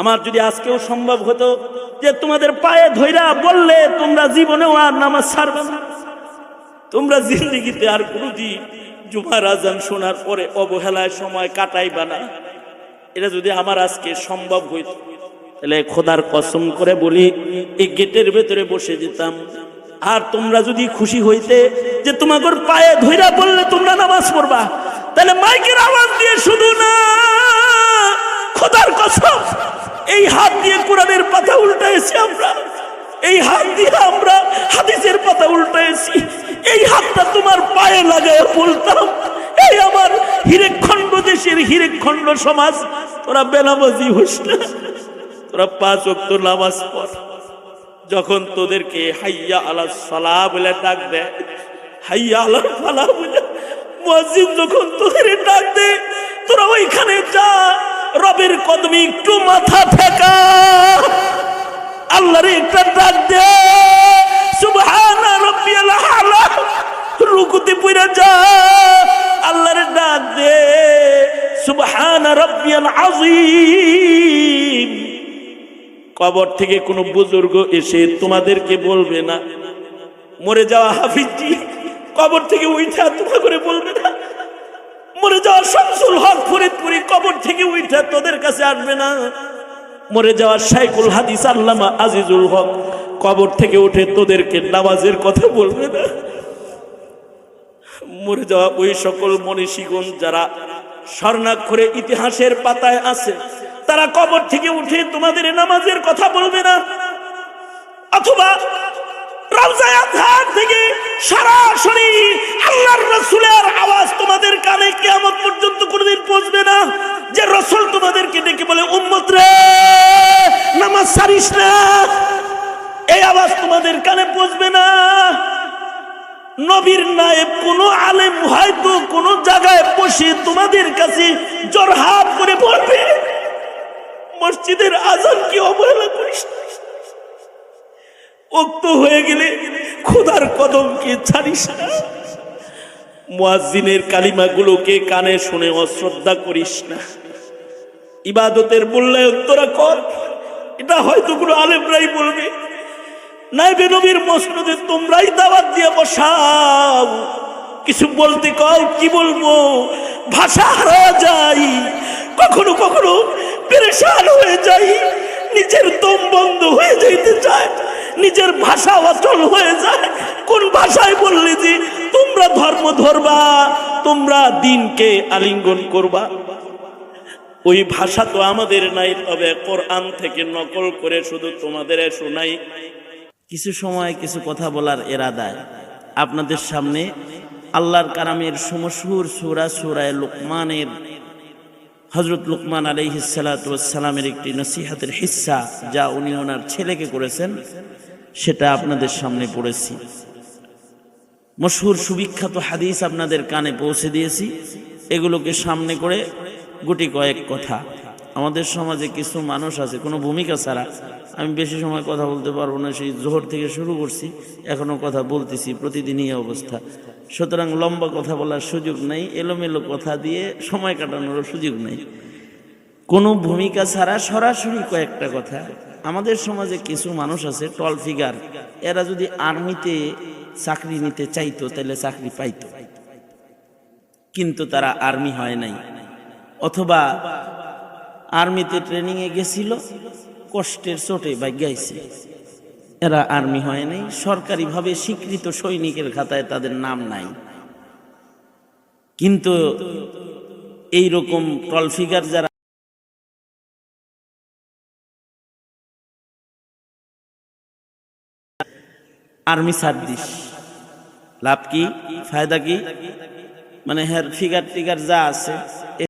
আমার যদি আজকেও সম্ভব হতো যে তোমাদের পায়ে ধইরা বললে তোমরা জীবনেও আর নামাজ ছাড়বে না। তোমরা জিন্দিগিতে আর কোনোদিন জুমার আজান শোনার পরে অবহেলায় সময় কাটাইবা না। এটা যদি আমার আজকে সম্ভব হইত, তাহলে খোদার কসম করে বলি, এই গেটের ভেতরে বসে যেতাম। আর তোমরা যদি খুশি হইতে যে তোমাদের পায়ে ধইরা বললে তোমরা নামাজ পড়বা, তাহলে মাইকের আওয়াজ দিয়ে শুধু না খোদার কসম, এই হাত দিয়ে কোরআনের পাতা উল্টাইছি আমরা। এই হাত দিয়ে আমরা হাদিসের পাতা উল্টাইছি। এই হাতটা তোমার পায়ে লাগায় বলতাম, এই আমার হিরেকখণ্ড দেশের হিরেকখণ্ড সমাজ, তোরা বেনামাজি হইস না। তোরা পাঁচ অক্ত নামাজ পড়। যখন তোদেরকে হাইয়া আলা সালা বলে ডাক দেয়, হাইয়া আলা ফালা বলে, মসজিদ যখন তোদের ডাক দে তোরা ওইখানে যা। রবের কদমে একটু মাথা ফেকা আল্লাহর একটা ডাক দে। সুবহানা রাব্বিয়াল আলা। রুকুতে পড়ে যা। আল্লাহর ডাক দে। সুবহানা রাব্বিয়াল আযীম। কবর থেকে কোনো বুজুর্গ এসে তোমাদেরকে বলবে না। মরে যাওয়া হাফিজি, কবর থেকে উঠা তোমা করে বলবে না। মরে যাওয়া শামসুল হক ফরিদপুরি কবর থেকে উঠা তোদের কাছে আসবে না। মরে যাওয়া শাইকুল হাদিস আল্লামা আজিজুল হক কবর থেকে উঠে তোদেরকে নামাজের কথা বলবে না। মরে যাওয়া ওই সকল মনীষীগণ যারা স্বর্ণাক্ষরে ইতিহাসের পাতায় আছে, তারা কবর থেকে উঠে তোমাদের নামাজের কথা বলবে না। অথবা থেকে সরাসরি আল্লাহর রাসূলের আওয়াজ তোমাদের কানে কিয়ামত পর্যন্ত কোনোদিন পৌঁছবে না। যে রসুল তোমাদেরকে ডেকে বলে, উম্মত রে, নামাজ সারিস না। এই আওয়াজ তোমাদের কানে পৌঁছবে না। নবীর নায়েব কোন আলেম হয়তো কোন জায়গায় বসে তোমাদের কাছে জরহাট করে বলবে, মসজিদের আজান কি অবহেলা করিস না? উক্ত হয়ে গেলে খোদার কদমকে ছাড়িস না। মুয়াজ্জিনের কালিমাগুলোকে কানে শুনে অশ্রদ্ধা করিস না। ইবাদতের মূল্যায়ন তোরা কর। এটা হয়তো কোনো আলেমরাই বলবে। নাইবে নবীর মসনদে তোমরাই দাওয়াত দিয়ে বসাও। কিছু বলতে কও, কি বলব? ভাষা হারা যাই কখনো কখনো পেরেশান হয়ে যাই। নিজের দম বন্ধ হয়ে যাইতে চায়। নিজের ভাষা অচল হয়ে যায়। কোন ভাষায় বললে যে, তোমরা ধর্ম ধরবা, তোমরা দিনকে আলিঙ্গন করবা ওই ভাষা তো আমাদের নাই, তবে কোরআন থেকে নকল করে শুধু তোমাদের শোনাই কিছু সময় কিছু কথা বলার এরাদায় আপনাদের সামনে আল্লাহর কারামের সমসুর সুরা, সুরায় লোকমানের হজরত লুকমান আলাইহিসালামের একটি নসিহাতের হিস্সা যা উনি ওনার ছেলেকে করেছেন। সেটা আপনাদের সামনে পড়েছি। মশহুর সুবিখ্যাত হাদিস আপনাদের কানে পৌঁছে দিয়েছি। এগুলোকে সামনে করে গুটি কয়েক কথা। আমাদের সমাজে কিছু মানুষ আছে, কোনো ভূমিকা ছাড়া। আমি বেশি সময় কথা বলতে পারব না, সেই জোহর থেকে শুরু করছি, এখনও কথা বলতেছি, প্রতিদিনই অবস্থা। সুতরাং লম্বা কথা বলার সুযোগ নেই, এলোমেলো কথা দিয়ে সময় কাটানোর সুযোগ নেই। কোনো ভূমিকা ছাড়া সরাসরি কয়েকটা কথা আমাদের সমাজে কিছু মানুষ আছে টল ফিগার এরা যদি আর্মিতে চাকরি নিতে চাইতো, তাহলে চাকরি পাইতো। কিন্তু তারা আর্মি হয় নাই। অথবা আর্মিতে ট্রেনিংয়ে গেছিল, কষ্টের চোটে বা গাইছে এরা আর্মি হয় নাই, সরকারিভাবে স্বীকৃত সৈনিকের খাতায় তাদের নাম নাই। কিন্তু এই রকম টলফিগার যারা আর্মি সার্ভিস। লাভ কি? ফায়দা কি? মানে হ্যার ফিগার টিগার যা আছে